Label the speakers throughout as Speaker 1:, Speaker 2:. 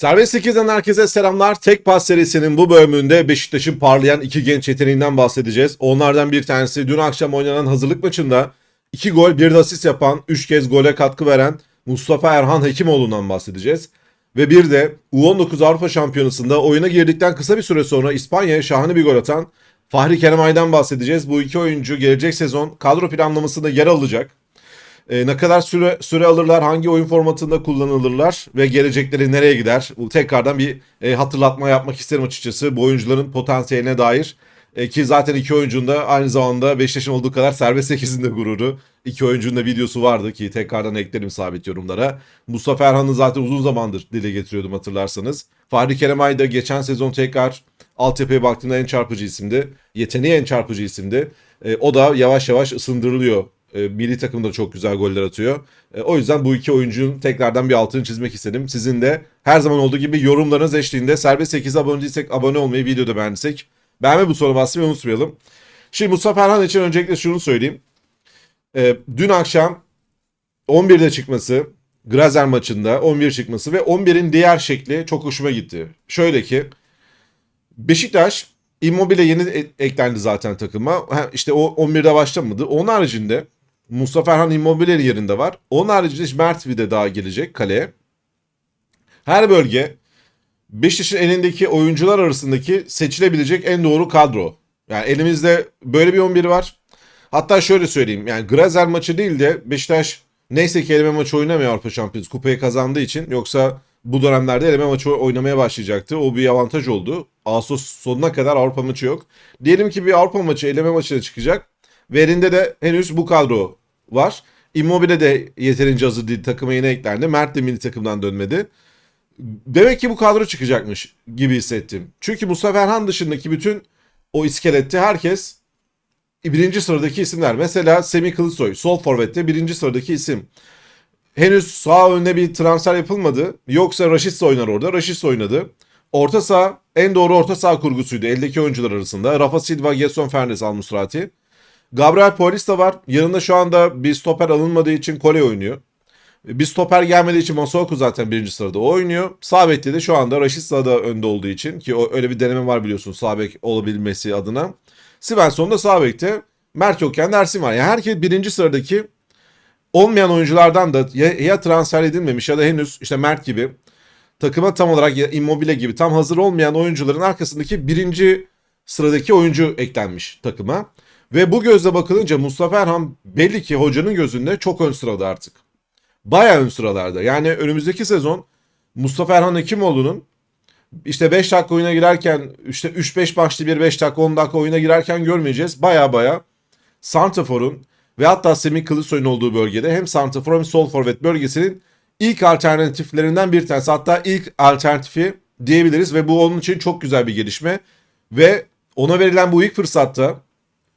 Speaker 1: Serbest 8'den herkese selamlar. Tek pas serisinin bu bölümünde Beşiktaş'ın parlayan iki genç yeteneğinden bahsedeceğiz. Onlardan bir tanesi dün akşam oynanan hazırlık maçında 2 gol 1 de asist yapan 3 kez gole katkı veren Mustafa Erhan Hekimoğlu'ndan bahsedeceğiz. Ve bir de U19 Avrupa Şampiyonası'nda oyuna girdikten kısa bir süre sonra İspanya'ya şahane bir gol atan Fahri Keremay'dan bahsedeceğiz. Bu iki oyuncu gelecek sezon kadro planlamasında yer alacak. E, ne kadar süre, süre alırlar, hangi oyun formatında kullanılırlar ve gelecekleri nereye gider? Bu tekrardan bir e, hatırlatma yapmak isterim açıkçası bu oyuncuların potansiyeline dair. E, ki zaten iki oyuncunun da aynı zamanda Beşiktaş'ın olduğu kadar serbest 8'in de gururu. İki oyuncunun da videosu vardı ki tekrardan eklerim sabit yorumlara. Mustafa Erhan'ı zaten uzun zamandır dile getiriyordum hatırlarsanız. Fahri Keremay da geçen sezon tekrar altyapıya baktığımda en çarpıcı isimdi. Yeteneği en çarpıcı isimdi. E, o da yavaş yavaş ısındırılıyor. E, milli takımda çok güzel goller atıyor. E, o yüzden bu iki oyuncunun tekrardan bir altını çizmek istedim. Sizin de her zaman olduğu gibi yorumlarınız eşliğinde serbest 8 abone değilsek abone olmayı, videoda beğendiysek beğenme butonuna basmayı unutmayalım. Şimdi Mustafa Erhan için öncelikle şunu söyleyeyim. E, dün akşam 11'de çıkması, Grazer maçında 11 çıkması ve 11'in diğer şekli çok hoşuma gitti. Şöyle ki Beşiktaş Immobile yeni e- eklendi zaten takıma. Ha, işte o 11'de başlamadı. Onun haricinde Mustafa Erhan Immobile'nin yerinde var. Onun haricinde Mert bir de daha gelecek kaleye. Her bölge Beşiktaş'ın elindeki oyuncular arasındaki seçilebilecek en doğru kadro. Yani elimizde böyle bir 11 var. Hatta şöyle söyleyeyim. Yani Grazer maçı değil de Beşiktaş neyse ki eleme maçı oynamıyor Avrupa Şampiyonası kupayı kazandığı için. Yoksa bu dönemlerde eleme maçı oynamaya başlayacaktı. O bir avantaj oldu. Ağustos sonuna kadar Avrupa maçı yok. Diyelim ki bir Avrupa maçı eleme maçına çıkacak. Ve elinde de henüz bu kadro var. Immobile de yeterince hazır değil. Takıma yine eklendi. Mert de milli takımdan dönmedi. Demek ki bu kadro çıkacakmış gibi hissettim. Çünkü Mustafa Erhan dışındaki bütün o iskelette herkes birinci sıradaki isimler. Mesela Semih Kılıçsoy sol forvette birinci sıradaki isim. Henüz sağ önüne bir transfer yapılmadı. Yoksa Raşitsa oynar orada. Raşitsa oynadı. Orta saha en doğru orta saha kurgusuydu eldeki oyuncular arasında. Rafa Silva, Gerson Fernandes, Al Musrati. Gabriel Polis de var. Yanında şu anda bir stoper alınmadığı için Kole oynuyor. Bir stoper gelmediği için Masuaku zaten birinci sırada oynuyor. Sağ de şu anda Raşitsa da önde olduğu için ki öyle bir deneme var biliyorsun sağ olabilmesi adına. Svensson da sağ bekte. Mert yokken Ersin var. Yani herkes birinci sıradaki olmayan oyunculardan da ya, ya transfer edilmemiş ya da henüz işte Mert gibi takıma tam olarak ya Immobile gibi tam hazır olmayan oyuncuların arkasındaki birinci sıradaki oyuncu eklenmiş takıma. Ve bu gözle bakılınca Mustafa Erhan belli ki hocanın gözünde çok ön sırada artık. Bayağı ön sıralarda. Yani önümüzdeki sezon Mustafa Erhan Hekimoğlu'nun işte 5 dakika oyuna girerken işte 3-5 maçlı bir 5 dakika 10 dakika oyuna girerken görmeyeceğiz. Baya baya Santafor'un ve hatta Semih Kılıçsoy'un olduğu bölgede hem Santafor hem sol forvet bölgesinin ilk alternatiflerinden bir tanesi. Hatta ilk alternatifi diyebiliriz ve bu onun için çok güzel bir gelişme. Ve ona verilen bu ilk fırsatta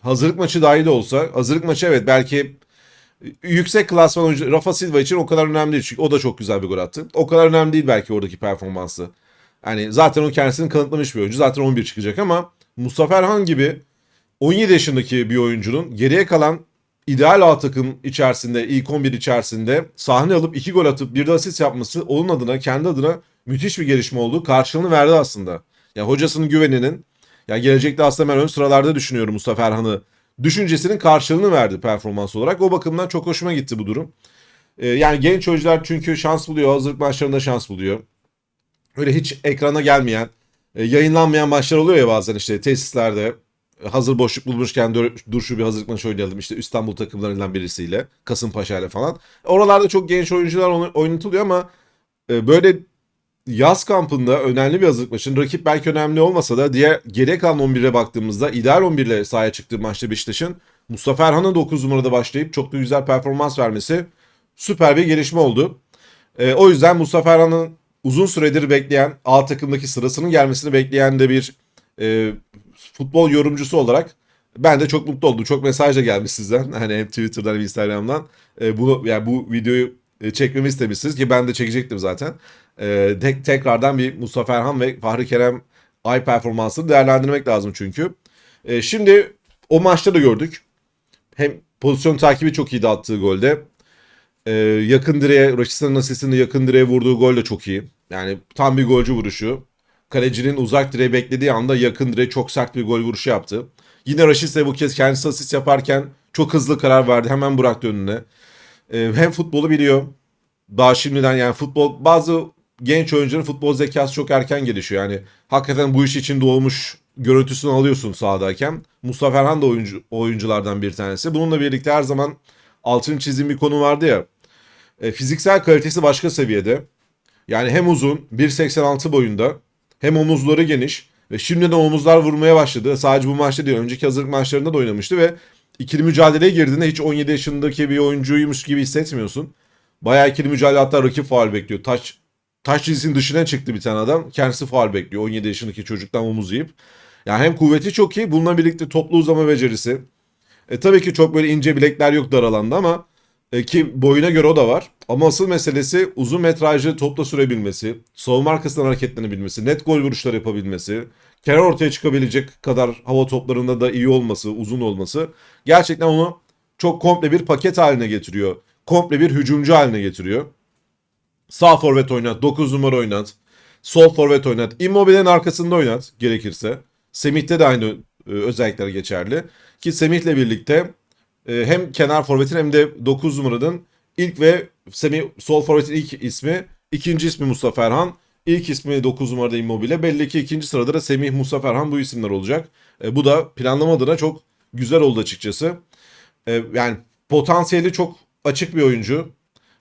Speaker 1: hazırlık maçı dahi de olsa hazırlık maçı evet belki yüksek klasman oyuncu Rafa Silva için o kadar önemli değil çünkü o da çok güzel bir gol attı. O kadar önemli değil belki oradaki performansı. Yani zaten o kendisini kanıtlamış bir oyuncu. Zaten 11 çıkacak ama Mustafa Erhan gibi 17 yaşındaki bir oyuncunun geriye kalan ideal A takım içerisinde, ilk 11 içerisinde sahne alıp 2 gol atıp bir de asist yapması onun adına, kendi adına müthiş bir gelişme oldu. Karşılığını verdi aslında. Ya yani hocasının güveninin ya gelecekte aslında ben ön sıralarda düşünüyorum Mustafa Erhan'ı. Düşüncesinin karşılığını verdi performans olarak. O bakımdan çok hoşuma gitti bu durum. Ee, yani genç oyuncular çünkü şans buluyor. Hazırlık maçlarında şans buluyor. Öyle hiç ekrana gelmeyen, e, yayınlanmayan maçlar oluyor ya bazen işte tesislerde. Hazır boşluk bulmuşken dur, dur şu bir hazırlık maçı oynayalım işte İstanbul takımlarından birisiyle. Kasımpaşa ile falan. Oralarda çok genç oyuncular oynatılıyor ama e, böyle yaz kampında önemli bir hazırlık maçın rakip belki önemli olmasa da diğer geriye kalan 11'e baktığımızda ideal 11 ile sahaya çıktığı maçta Beşiktaş'ın Mustafa Erhan'ın 9 numarada başlayıp çok da güzel performans vermesi süper bir gelişme oldu. E, o yüzden Mustafa Erhan'ın uzun süredir bekleyen A takımdaki sırasının gelmesini bekleyen de bir e, futbol yorumcusu olarak ben de çok mutlu oldum. Çok mesaj da gelmiş sizden. Hani hem Twitter'dan hem Instagram'dan. E, bunu yani bu videoyu e, çekmemi istemişsiniz ki ben de çekecektim zaten. E, tek, tekrardan bir Mustafa Erhan ve Fahri Kerem ay performansını değerlendirmek lazım çünkü. E, şimdi o maçta da gördük. Hem pozisyon takibi çok iyiydi attığı golde. E, yakın direğe, Raşit'in asistinde yakın direğe vurduğu gol de çok iyi. Yani tam bir golcü vuruşu. Kalecinin uzak direğe beklediği anda yakın direğe çok sert bir gol vuruşu yaptı. Yine Raşitse bu kez kendisi asist yaparken çok hızlı karar verdi. Hemen bıraktı önüne. Ee, hem futbolu biliyor. Daha şimdiden yani futbol bazı genç oyuncuların futbol zekası çok erken gelişiyor. Yani hakikaten bu iş için doğmuş görüntüsünü alıyorsun sahadayken. Mustafa Erhan da oyuncu, oyunculardan bir tanesi. Bununla birlikte her zaman altını çizdiğim bir konu vardı ya. E, fiziksel kalitesi başka seviyede. Yani hem uzun 1.86 boyunda hem omuzları geniş ve şimdiden omuzlar vurmaya başladı. Sadece bu maçta değil önceki hazırlık maçlarında da oynamıştı ve ikili mücadeleye girdiğinde hiç 17 yaşındaki bir oyuncuymuş gibi hissetmiyorsun. Bayağı ikili mücadele hatta rakip faal bekliyor. Taç taş çizgisinin dışına çıktı bir tane adam. Kendisi faal bekliyor 17 yaşındaki çocuktan omuz yiyip. Yani hem kuvveti çok iyi bununla birlikte toplu uzama becerisi. E, tabii ki çok böyle ince bilekler yok dar alanda ama e, ki boyuna göre o da var. Ama asıl meselesi uzun metrajlı topla sürebilmesi, savunma arkasından hareketlenebilmesi, net gol vuruşları yapabilmesi, kenar ortaya çıkabilecek kadar hava toplarında da iyi olması, uzun olması gerçekten onu çok komple bir paket haline getiriyor. Komple bir hücumcu haline getiriyor. Sağ forvet oynat, 9 numara oynat, sol forvet oynat, Immobile'nin arkasında oynat gerekirse. Semih'te de aynı e, özellikler geçerli. Ki Semih'le birlikte e, hem kenar forvetin hem de 9 numaranın ilk ve Semih sol forvetin ilk ismi, ikinci ismi Mustafa Erhan, ilk ismi 9 numarada Immobile. Belli ki ikinci sırada da Semih Mustafa Erhan bu isimler olacak. E, bu da planlama adına çok güzel oldu açıkçası. E, yani potansiyeli çok açık bir oyuncu.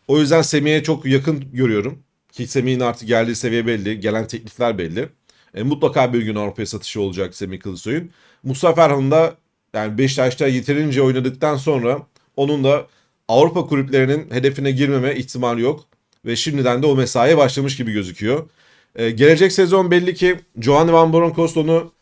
Speaker 1: O yüzden Semih'e çok yakın görüyorum. Ki Semih'in artık geldiği seviye belli, gelen teklifler belli. E, mutlaka bir gün Avrupa'ya satışı olacak Semih Kılıçsoy'un. Mustafa Erhan da yani Beşiktaş'ta yeterince oynadıktan sonra onun da Avrupa kulüplerinin hedefine girmeme ihtimali yok. Ve şimdiden de o mesaiye başlamış gibi gözüküyor. Ee, gelecek sezon belli ki Giovanni Van Bronckhorst onu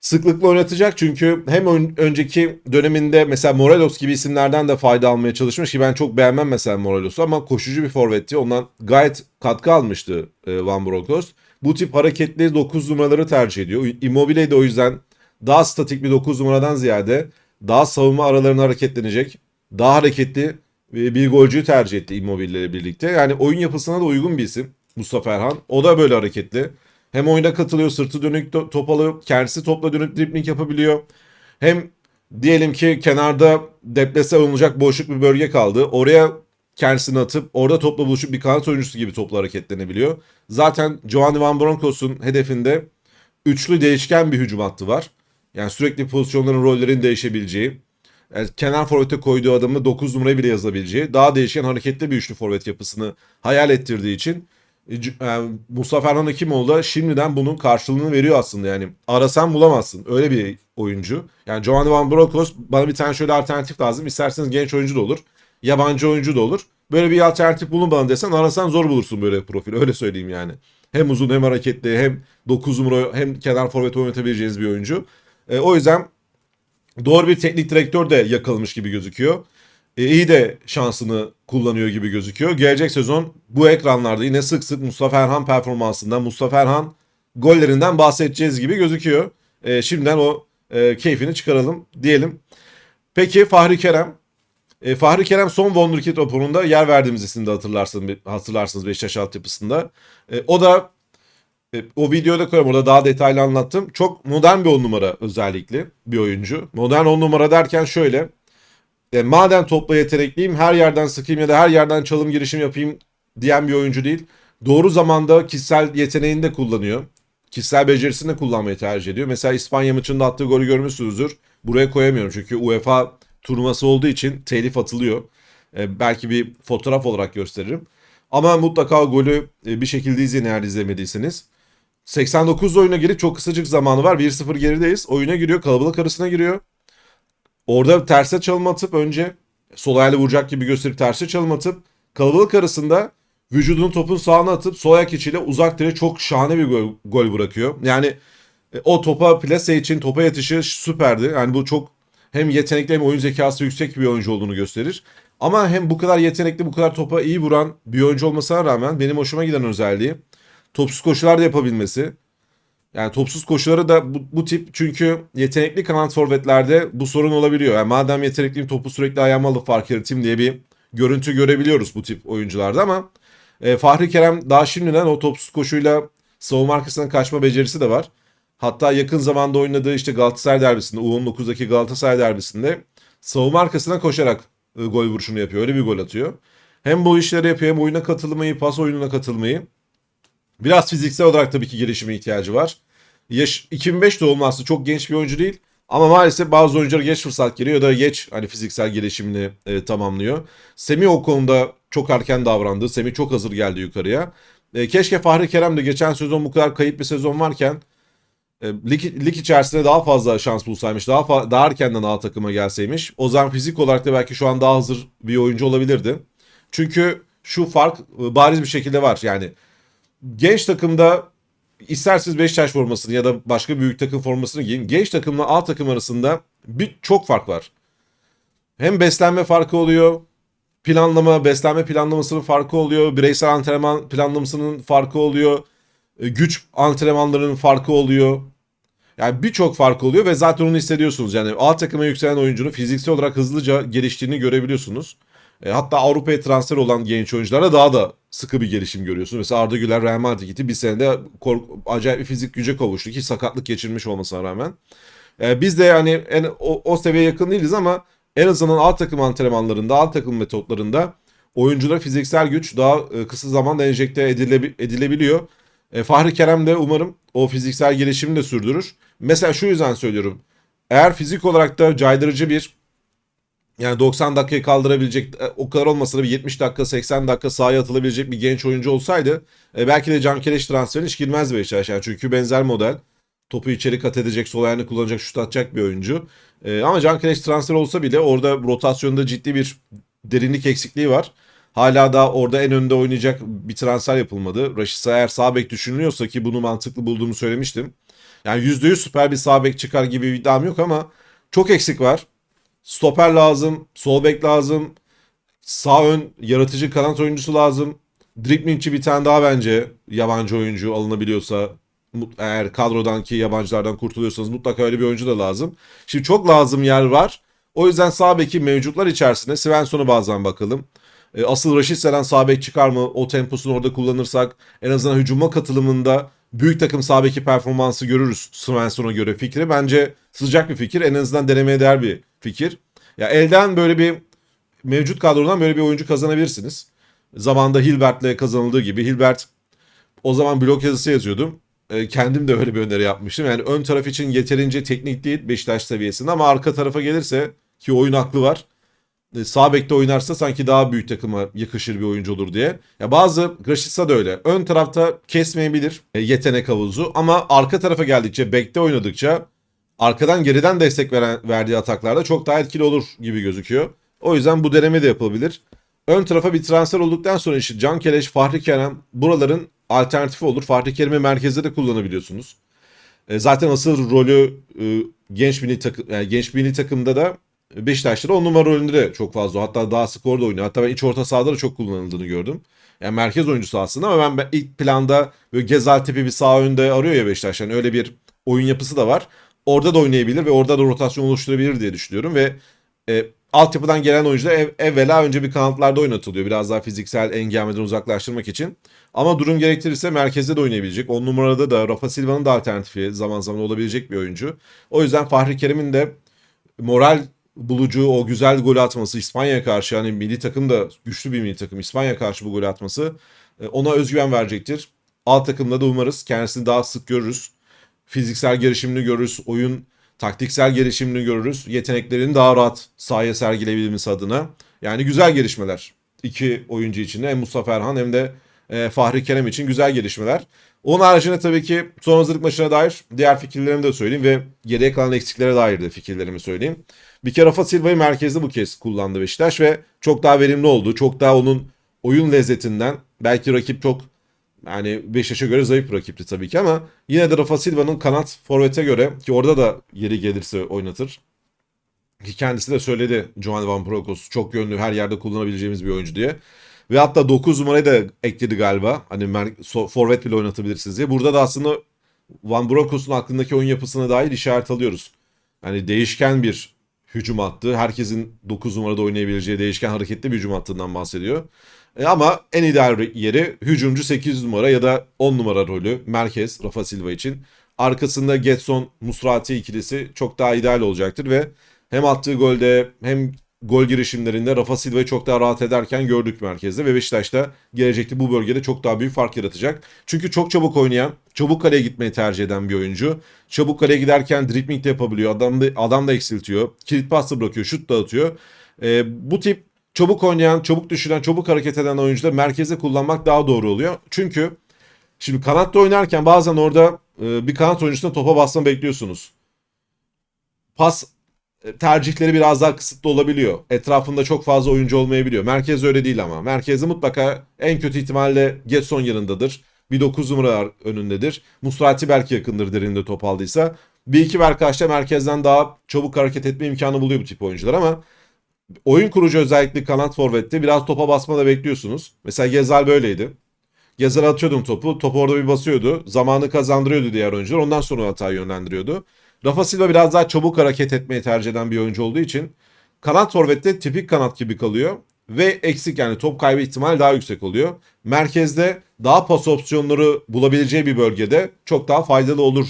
Speaker 1: sıklıkla oynatacak. Çünkü hem ön- önceki döneminde mesela Morelos gibi isimlerden de fayda almaya çalışmış ki ben çok beğenmem mesela Morelos'u ama koşucu bir forvetti. Ondan gayet katkı almıştı e, Van Bronckhorst. Bu tip hareketli 9 numaraları tercih ediyor. Immobile de o yüzden daha statik bir 9 numaradan ziyade daha savunma aralarına hareketlenecek, daha hareketli bir golcüyü tercih etti Immobile ile birlikte. Yani oyun yapısına da uygun bir isim Mustafa Erhan. O da böyle hareketli. Hem oyuna katılıyor, sırtı dönük to- top alıyor, kendisi topla dönüp dribling yapabiliyor. Hem diyelim ki kenarda deplese olunacak boşluk bir bölge kaldı. Oraya kendisini atıp orada topla buluşup bir kanat oyuncusu gibi topla hareketlenebiliyor. Zaten Giovanni Van Bronckhorst'un hedefinde üçlü değişken bir hücum hattı var. Yani sürekli pozisyonların rollerin değişebileceği, yani kenar forvete koyduğu adamı 9 numaraya bile yazabileceği, daha değişken hareketli bir üçlü forvet yapısını hayal ettirdiği için e, yani Mustafa Erhan Hekimoğlu da şimdiden bunun karşılığını veriyor aslında yani. Arasan bulamazsın. Öyle bir oyuncu. Yani Giovanni Van Bronckhorst bana bir tane şöyle alternatif lazım. İsterseniz genç oyuncu da olur. Yabancı oyuncu da olur. Böyle bir alternatif bulun bana desen arasan zor bulursun böyle profil. Öyle söyleyeyim yani. Hem uzun hem hareketli hem 9 numara hem kenar forvet oynatabileceğiniz bir oyuncu. E, o yüzden doğru bir teknik direktör de yakalamış gibi gözüküyor. E, iyi de şansını kullanıyor gibi gözüküyor. Gelecek sezon bu ekranlarda yine sık sık Mustafa Erhan performansından, Mustafa Erhan gollerinden bahsedeceğiz gibi gözüküyor. E, şimdiden o e, keyfini çıkaralım diyelim. Peki Fahri Kerem. E, Fahri Kerem son Wonderkid raporunda yer verdiğimiz isimde hatırlarsınız, hatırlarsınız Beşiktaş altyapısında. E, o da e, o videoda koyarım orada daha detaylı anlattım. Çok modern bir on numara özellikle bir oyuncu. Modern on numara derken şöyle. E, madem topla yetenekliyim her yerden sıkayım ya da her yerden çalım girişim yapayım diyen bir oyuncu değil. Doğru zamanda kişisel yeteneğini de kullanıyor. Kişisel becerisini de kullanmayı tercih ediyor. Mesela İspanya maçında attığı golü görmüşsünüzdür. Buraya koyamıyorum çünkü UEFA turnuvası olduğu için telif atılıyor. E, belki bir fotoğraf olarak gösteririm. Ama mutlaka golü e, bir şekilde izleyin eğer izlemediyseniz. 89 oyuna girip çok kısacık zamanı var. 1-0 gerideyiz. Oyuna giriyor. Kalabalık arasına giriyor. Orada terse çalım atıp önce sol ayağıyla vuracak gibi gösterip terse çalım atıp kalabalık arasında vücudunu topun sağına atıp sol ayak içiyle uzak direğe çok şahane bir gol, gol bırakıyor. Yani e, o topa plase için topa yatışı süperdi. Yani bu çok hem yetenekli hem oyun zekası yüksek bir oyuncu olduğunu gösterir. Ama hem bu kadar yetenekli, bu kadar topa iyi vuran bir oyuncu olmasına rağmen benim hoşuma giden özelliği topsuz koşular da yapabilmesi. Yani topsuz koşuları da bu, bu tip çünkü yetenekli kanat forvetlerde bu sorun olabiliyor. Yani madem yetenekliyim topu sürekli ayağıma alıp fark yaratayım diye bir görüntü görebiliyoruz bu tip oyuncularda ama E, Fahri Kerem daha şimdiden o topsuz koşuyla savunma arkasından kaçma becerisi de var. Hatta yakın zamanda oynadığı işte Galatasaray derbisinde, U19'daki Galatasaray derbisinde savunma arkasına koşarak e, gol vuruşunu yapıyor. Öyle bir gol atıyor. Hem bu işleri yapıyor hem oyuna katılmayı, pas oyununa katılmayı. Biraz fiziksel olarak tabii ki gelişime ihtiyacı var. Yaş 2005 doğumlu aslında çok genç bir oyuncu değil. Ama maalesef bazı oyunculara geç fırsat geliyor ya da geç hani fiziksel gelişimini e, tamamlıyor. Semih o konuda çok erken davrandı. Semih çok hazır geldi yukarıya. E, keşke Fahri Kerem de geçen sezon bu kadar kayıp bir sezon varken e, lig, lig içerisinde daha fazla şans bulsaymış. Daha daha erkenden A takıma gelseymiş. O zaman fizik olarak da belki şu an daha hazır bir oyuncu olabilirdi. Çünkü şu fark e, bariz bir şekilde var. Yani genç takımda isterseniz Beşiktaş formasını ya da başka büyük takım formasını giyin. Genç takımla A takım arasında bir çok fark var. Hem beslenme farkı oluyor. Planlama, beslenme planlamasının farkı oluyor. Bireysel antrenman planlamasının farkı oluyor. e, Güç antrenmanlarının farkı oluyor. Yani birçok fark oluyor ve zaten onu hissediyorsunuz. Yani A takıma yükselen oyuncunun fiziksel olarak hızlıca geliştiğini görebiliyorsunuz. E, hatta Avrupa'ya transfer olan genç oyunculara daha da sıkı bir gelişim görüyorsunuz. Mesela Arda Güler Real Madrid'e gitti. Bir senede acayip bir fizik güce kavuştu ki sakatlık geçirmiş olmasına rağmen. E, biz de yani en, o, o seviyeye yakın değiliz ama en azından A takım antrenmanlarında, A takım metotlarında oyunculara fiziksel güç daha e, kısa zamanda enjekte edilebi- edilebiliyor. E, Fahri Kerem de umarım o fiziksel gelişimi de sürdürür. Mesela şu yüzden söylüyorum. Eğer fizik olarak da caydırıcı bir yani 90 dakikayı kaldırabilecek e, o kadar olmasa da bir 70 dakika 80 dakika sahaya atılabilecek bir genç oyuncu olsaydı e, belki de Can Keleş transferine hiç girmez Beşiktaş. Yani çünkü benzer model. Topu içeri kat edecek, sol ayağını kullanacak, şut atacak bir oyuncu. E, ama Can Keleş transfer olsa bile orada rotasyonda ciddi bir derinlik eksikliği var. Hala da orada en önde oynayacak bir transfer yapılmadı. Raşit eğer sağ bek düşünülüyorsa ki bunu mantıklı bulduğumu söylemiştim. Yani %100 süper bir sağ bek çıkar gibi bir iddiam yok ama çok eksik var. Stoper lazım, sol bek lazım, sağ ön yaratıcı kanat oyuncusu lazım. Driblingçi bir tane daha bence yabancı oyuncu alınabiliyorsa eğer kadrodan ki yabancılardan kurtuluyorsanız mutlaka öyle bir oyuncu da lazım. Şimdi çok lazım yer var. O yüzden sağ beki mevcutlar içerisinde Svensson'a bazen bakalım. E, Asıl Raşit Seren sağ bek çıkar mı? O temposunu orada kullanırsak en azından hücuma katılımında büyük takım sağ beki performansı görürüz Svensson'a göre fikri. Bence sıcak bir fikir. En azından denemeye değer bir fikir. Ya elden böyle bir mevcut kadrodan böyle bir oyuncu kazanabilirsiniz. Zamanında Hilbert'le kazanıldığı gibi. Hilbert o zaman blog yazısı yazıyordum. E, kendim de öyle bir öneri yapmıştım. Yani ön taraf için yeterince teknik değil Beşiktaş seviyesinde ama arka tarafa gelirse ki oyun aklı var. E, sağ bekte oynarsa sanki daha büyük takıma yakışır bir oyuncu olur diye. Ya bazı Rashica da öyle. Ön tarafta kesmeyebilir e, yetenek havuzu ama arka tarafa geldikçe bekte oynadıkça arkadan geriden destek veren, verdiği ataklarda çok daha etkili olur gibi gözüküyor. O yüzden bu deneme de yapılabilir. Ön tarafa bir transfer olduktan sonra işte Can Keleş, Fahri Kerem buraların alternatifi olur. Fahri Kerem'i merkezde de kullanabiliyorsunuz. E, zaten asıl rolü e, genç milli takım yani genç milli takımda da Beşiktaş'ta da on numara rolünde de çok fazla. Hatta daha sık orada oynuyor. Hatta ben iç orta sahada da çok kullanıldığını gördüm. Yani merkez oyuncusu aslında ama ben ilk planda böyle Gezal tipi bir sağ önde arıyor ya Beşiktaş. Yani öyle bir oyun yapısı da var. Orada da oynayabilir ve orada da rotasyon oluşturabilir diye düşünüyorum ve e, altyapıdan gelen oyuncular ev, evvela önce bir kanatlarda oynatılıyor. Biraz daha fiziksel engelmeden uzaklaştırmak için. Ama durum gerektirirse merkezde de oynayabilecek. 10 numarada da Rafa Silva'nın da alternatifi zaman zaman olabilecek bir oyuncu. O yüzden Fahri Kerem'in de moral bulucu o güzel gol atması İspanya'ya karşı yani milli takım da güçlü bir milli takım İspanya'ya karşı bu gol atması e, ona özgüven verecektir. A takımda da umarız kendisini daha sık görürüz. Fiziksel gelişimini görürüz. Oyun taktiksel gelişimini görürüz. Yeteneklerini daha rahat sahaya sergileyebilmesi adına. Yani güzel gelişmeler. iki oyuncu için de hem Mustafa Erhan hem de e, Fahri Kerem için güzel gelişmeler. Onun haricinde tabii ki son hazırlık maçına dair diğer fikirlerimi de söyleyeyim ve geriye kalan eksiklere dair de fikirlerimi söyleyeyim. Bir kere Rafa Silva'yı merkezde bu kez kullandı Beşiktaş ve çok daha verimli oldu. Çok daha onun oyun lezzetinden belki rakip çok yani Beşiktaş'a göre zayıf bir rakipti tabii ki ama yine de Rafa Silva'nın kanat forvete göre ki orada da yeri gelirse oynatır. Ki kendisi de söyledi Johan Van Prokos çok yönlü her yerde kullanabileceğimiz bir oyuncu diye. Ve hatta 9 numarayı da ekledi galiba. Hani forvet bile oynatabilirsiniz diye. Burada da aslında Van Bronckhorst'un aklındaki oyun yapısına dair işaret alıyoruz. Yani değişken bir hücum hattı. Herkesin 9 numarada oynayabileceği değişken hareketli bir hücum hattından bahsediyor. E, ama en ideal yeri hücumcu 8 numara ya da 10 numara rolü merkez Rafa Silva için. Arkasında Getson Musrati ikilisi çok daha ideal olacaktır ve hem attığı golde hem gol girişimlerinde Rafa Silva'yı çok daha rahat ederken gördük merkezde ve Beşiktaş'ta gelecekte bu bölgede çok daha büyük fark yaratacak. Çünkü çok çabuk oynayan, çabuk kaleye gitmeyi tercih eden bir oyuncu. Çabuk kaleye giderken dribbling de yapabiliyor, adam da, adam da eksiltiyor, kilit pas da bırakıyor, şut da atıyor. Ee, bu tip çabuk oynayan, çabuk düşünen, çabuk hareket eden oyuncuları merkezde kullanmak daha doğru oluyor. Çünkü şimdi kanatta oynarken bazen orada e, bir kanat oyuncusuna topa basma bekliyorsunuz. Pas e, tercihleri biraz daha kısıtlı olabiliyor. Etrafında çok fazla oyuncu olmayabiliyor. Merkez öyle değil ama. Merkezde mutlaka en kötü ihtimalle Getson yanındadır. Bir 9 numara önündedir. Musrati belki yakındır derinde top aldıysa. Bir iki arkadaşlar merkezden daha çabuk hareket etme imkanı buluyor bu tip oyuncular ama oyun kurucu özellikle kanat forvette biraz topa basma da bekliyorsunuz. Mesela Gezal böyleydi. Gezal atıyordun topu. Topu orada bir basıyordu. Zamanı kazandırıyordu diğer oyuncular. Ondan sonra hatayı yönlendiriyordu. Rafa Silva biraz daha çabuk hareket etmeyi tercih eden bir oyuncu olduğu için kanat forvette tipik kanat gibi kalıyor ve eksik yani top kaybı ihtimali daha yüksek oluyor. Merkezde daha pas opsiyonları bulabileceği bir bölgede çok daha faydalı olur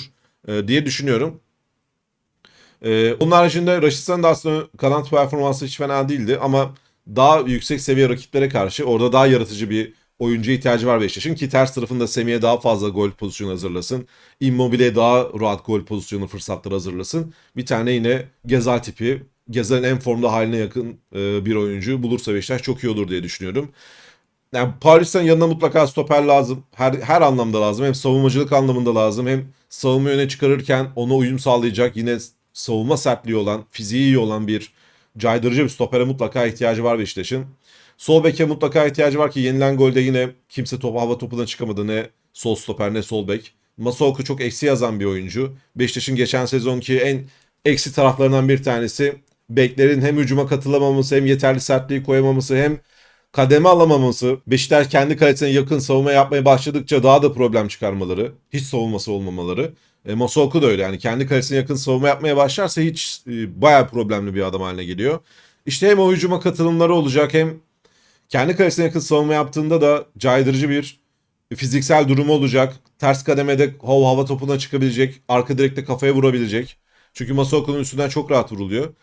Speaker 1: e, diye düşünüyorum. E, onun haricinde Raşitsan'ın da aslında kanat performansı hiç fena değildi ama daha yüksek seviye rakiplere karşı orada daha yaratıcı bir oyuncuya ihtiyacı var Beşiktaş'ın ki ters tarafında Semih'e daha fazla gol pozisyonu hazırlasın. Immobile'ye daha rahat gol pozisyonu fırsatları hazırlasın. Bir tane yine Gezal tipi Gezal'in en formda haline yakın e, bir oyuncu bulursa Beşiktaş çok iyi olur diye düşünüyorum. Yani Paris'ten yanına mutlaka stoper lazım. Her, her anlamda lazım. Hem savunmacılık anlamında lazım. Hem savunma öne çıkarırken ona uyum sağlayacak yine savunma sertliği olan, fiziği iyi olan bir caydırıcı bir stopere mutlaka ihtiyacı var Beşiktaş'ın. Sol beke mutlaka ihtiyacı var ki yenilen golde yine kimse top hava topuna çıkamadı ne sol stoper ne sol bek. Masaoka çok eksi yazan bir oyuncu. Beşiktaş'ın geçen sezonki en eksi taraflarından bir tanesi beklerin hem hücuma katılamaması hem yeterli sertliği koyamaması hem kademe alamaması. Beşiktaş kendi kalesine yakın savunma yapmaya başladıkça daha da problem çıkarmaları. Hiç savunması olmamaları. E, Masaoka da öyle yani kendi kalesine yakın savunma yapmaya başlarsa hiç e, bayağı problemli bir adam haline geliyor. İşte hem o hücuma katılımları olacak hem kendi kalesine yakın savunma yaptığında da caydırıcı bir fiziksel durumu olacak. Ters kademede hava, hava topuna çıkabilecek. Arka direkte kafaya vurabilecek. Çünkü Masaoka'nın üstünden çok rahat vuruluyor.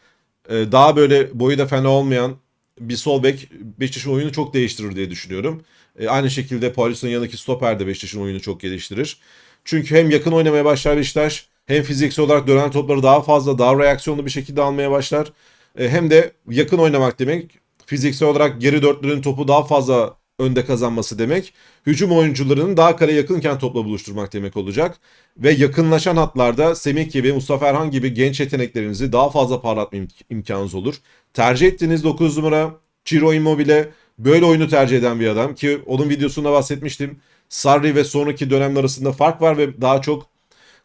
Speaker 1: Ee, daha böyle boyu da fena olmayan bir sol bek Beşiktaş'ın oyunu çok değiştirir diye düşünüyorum. Ee, aynı şekilde Paulus'un yanındaki stoper de Beşiktaş'ın oyunu çok geliştirir. Çünkü hem yakın oynamaya başlar Beşiktaş hem fiziksel olarak dönen topları daha fazla daha reaksiyonlu bir şekilde almaya başlar. Ee, hem de yakın oynamak demek fiziksel olarak geri dörtlünün topu daha fazla önde kazanması demek. Hücum oyuncularının daha kare yakınken topla buluşturmak demek olacak. Ve yakınlaşan hatlarda Semih gibi, Mustafa Erhan gibi genç yeteneklerinizi daha fazla parlatma im- imkanınız olur. Tercih ettiğiniz 9 numara Ciro Immobile böyle oyunu tercih eden bir adam ki onun videosunda bahsetmiştim. Sarri ve sonraki dönemler arasında fark var ve daha çok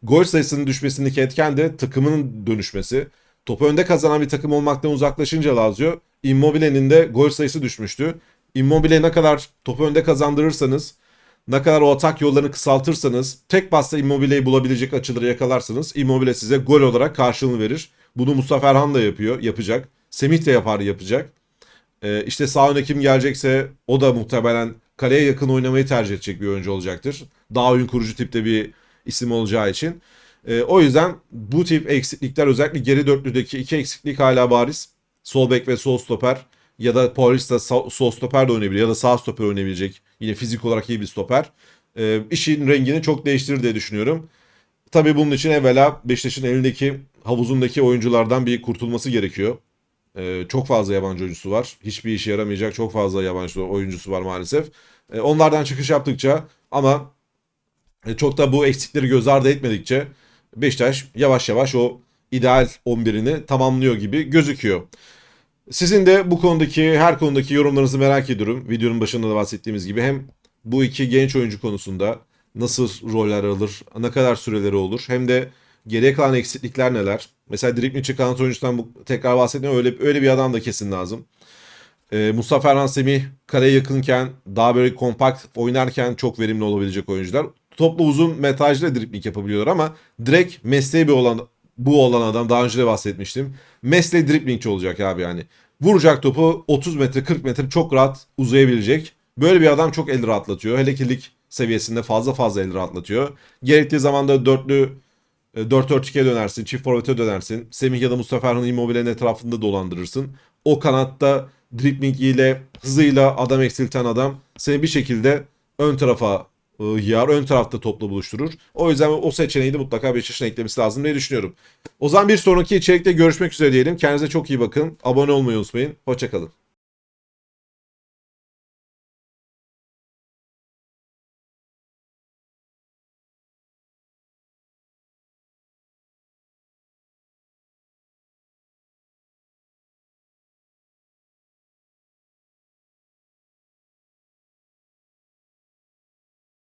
Speaker 1: gol sayısının düşmesindeki etken de takımının dönüşmesi. Topu önde kazanan bir takım olmaktan uzaklaşınca Lazio Immobile'nin de gol sayısı düşmüştü. Immobile ne kadar topu önde kazandırırsanız, ne kadar o atak yollarını kısaltırsanız, tek pasta Immobile'yi bulabilecek açıları yakalarsanız Immobile size gol olarak karşılığını verir. Bunu Mustafa Erhan da yapıyor, yapacak. Semih de yapar, yapacak. Ee, işte sağ öne kim gelecekse o da muhtemelen kaleye yakın oynamayı tercih edecek bir oyuncu olacaktır. Daha oyun kurucu tipte bir isim olacağı için. Ee, o yüzden bu tip eksiklikler özellikle geri dörtlüdeki iki eksiklik hala bariz. Sol bek ve sol stoper ya da sağ- sol stoper de oynayabilir ya da sağ stoper oynayabilecek. Yine fizik olarak iyi bir stoper. Ee, işin rengini çok değiştirir diye düşünüyorum. Tabii bunun için evvela Beşiktaş'ın elindeki havuzundaki oyunculardan bir kurtulması gerekiyor. Ee, çok fazla yabancı oyuncusu var. Hiçbir işe yaramayacak çok fazla yabancı oyuncusu var maalesef. Ee, onlardan çıkış yaptıkça ama e, çok da bu eksikleri göz ardı etmedikçe Beşiktaş yavaş yavaş o ideal 11'ini tamamlıyor gibi gözüküyor. Sizin de bu konudaki her konudaki yorumlarınızı merak ediyorum. Videonun başında da bahsettiğimiz gibi hem bu iki genç oyuncu konusunda nasıl roller alır, ne kadar süreleri olur hem de geriye kalan eksiklikler neler? Mesela dribbling kanat oyuncusundan bu, tekrar bahsetmiyorum öyle öyle bir adam da kesin lazım. Ee, Mustafa Erhan Semih kaleye yakınken daha böyle kompakt oynarken çok verimli olabilecek oyuncular. Toplu uzun metrajlı dribling yapabiliyorlar ama direkt mesleği bir olan bu olan adam daha önce de bahsetmiştim. Mesleği driblingçi olacak abi yani. Vuracak topu 30 metre 40 metre çok rahat uzayabilecek Böyle bir adam çok el rahatlatıyor. Hele ki lig seviyesinde fazla fazla el rahatlatıyor. Gerektiği zaman da dörtlü e, 4-4-2'ye dönersin, çift forvete dönersin. Semih ya da Mustafa Erhan Immobile'nin etrafında dolandırırsın. O kanatta driblingiyle, hızıyla adam eksilten adam seni bir şekilde ön tarafa e, yar, ön tarafta topla buluşturur. O yüzden o seçeneği de mutlaka Beşiktaş'ın eklemesi lazım diye düşünüyorum. O zaman bir sonraki içerikte görüşmek üzere diyelim. Kendinize çok iyi bakın. Abone olmayı unutmayın. Hoşçakalın.